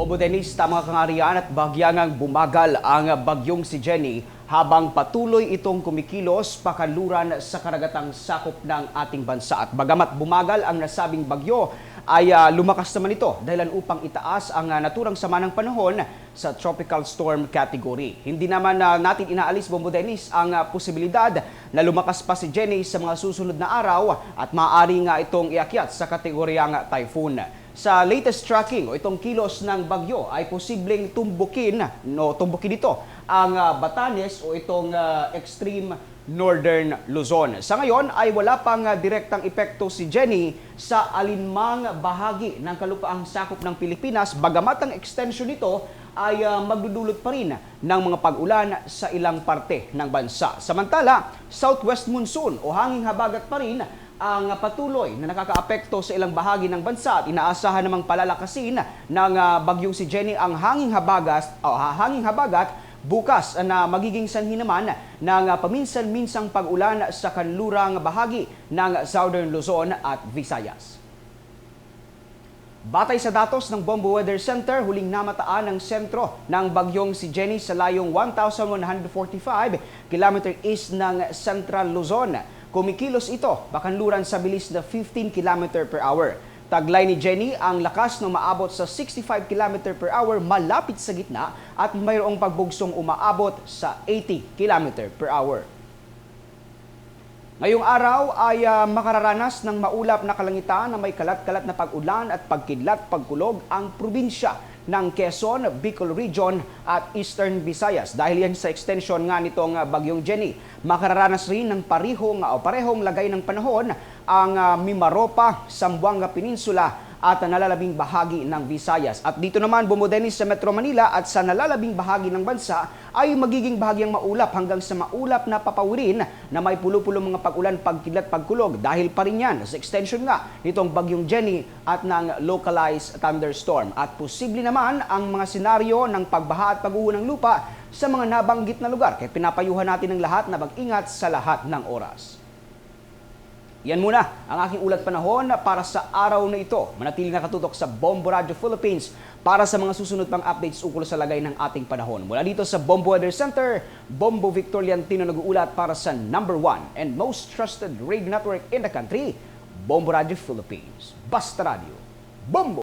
Bobo Dennis, tamang kangarian at bagyangang bumagal ang bagyong si Jenny habang patuloy itong kumikilos pakaluran sa karagatang sakop ng ating bansa. At bagamat bumagal ang nasabing bagyo, ay ah, lumakas naman ito dahilan upang itaas ang ah, naturang sama ng panahon sa tropical storm category. Hindi naman ah, natin inaalis, Bombo Dennis, ang ah, posibilidad na lumakas pa si Jenny sa mga susunod na araw at maaari nga itong iakyat sa kategoryang typhoon. Sa latest tracking o itong kilos ng bagyo ay posibleng tumbukin, no, tumbukin ito ang ah, Batanes o itong ah, extreme northern Luzon. Sa ngayon ay wala pang ah, direktang epekto si Jenny sa alinmang bahagi ng kalupaang sakop ng Pilipinas bagamat ang extension nito ay ah, magdudulot pa rin ng mga pag-ulan sa ilang parte ng bansa. Samantala, southwest monsoon o hanging habagat pa rin ang patuloy na nakakaapekto sa ilang bahagi ng bansa at inaasahan namang palalakasin ng ah, bagyong si Jenny ang hanging habagat o hanging habagat bukas na magiging sanhi naman ng ah, paminsan-minsang pag-ulan sa kanlurang bahagi ng Southern Luzon at Visayas. Batay sa datos ng Bombo Weather Center, huling namataan ang sentro ng bagyong si Jenny sa layong 1,145 km east ng Central Luzon. Kumikilos ito, bakanluran sa bilis na 15 km per hour. Taglay ni Jenny ang lakas na umaabot sa 65 km per hour malapit sa gitna at mayroong pagbugsong umaabot sa 80 km per hour. Ngayong araw ay ah, makararanas ng maulap na kalangitan na may kalat-kalat na pag-ulan at pagkidlat pagkulog ang probinsya ng Quezon, Bicol Region at Eastern Visayas. Dahil yan sa extension nga nitong ah, bagyong Jenny, makararanas rin ng parihong o parehong lagay ng panahon ang ah, Mimaropa, Zamboanga Peninsula at nalalabing bahagi ng Visayas. At dito naman bumudenis sa Metro Manila at sa nalalabing bahagi ng bansa ay magiging bahagyang maulap hanggang sa maulap na papawirin na may pulo-pulo mga pag-ulan, pagkidlat, pagkulog dahil pa rin yan sa extension nga nitong bagyong Jenny at ng localized thunderstorm. At posible naman ang mga senaryo ng pagbaha at pag-uho ng lupa sa mga nabanggit na lugar. Kaya pinapayuhan natin ng lahat na mag-ingat sa lahat ng oras. Yan muna ang aking ulat panahon para sa araw na ito. Manatiling nakatutok sa Bombo Radio Philippines para sa mga susunod pang updates ukol sa lagay ng ating panahon. Mula dito sa Bombo Weather Center, Bombo Victoriantino nag-uulat para sa number one and most trusted radio network in the country, Bombo Radio Philippines. Basta Radio. Bombo!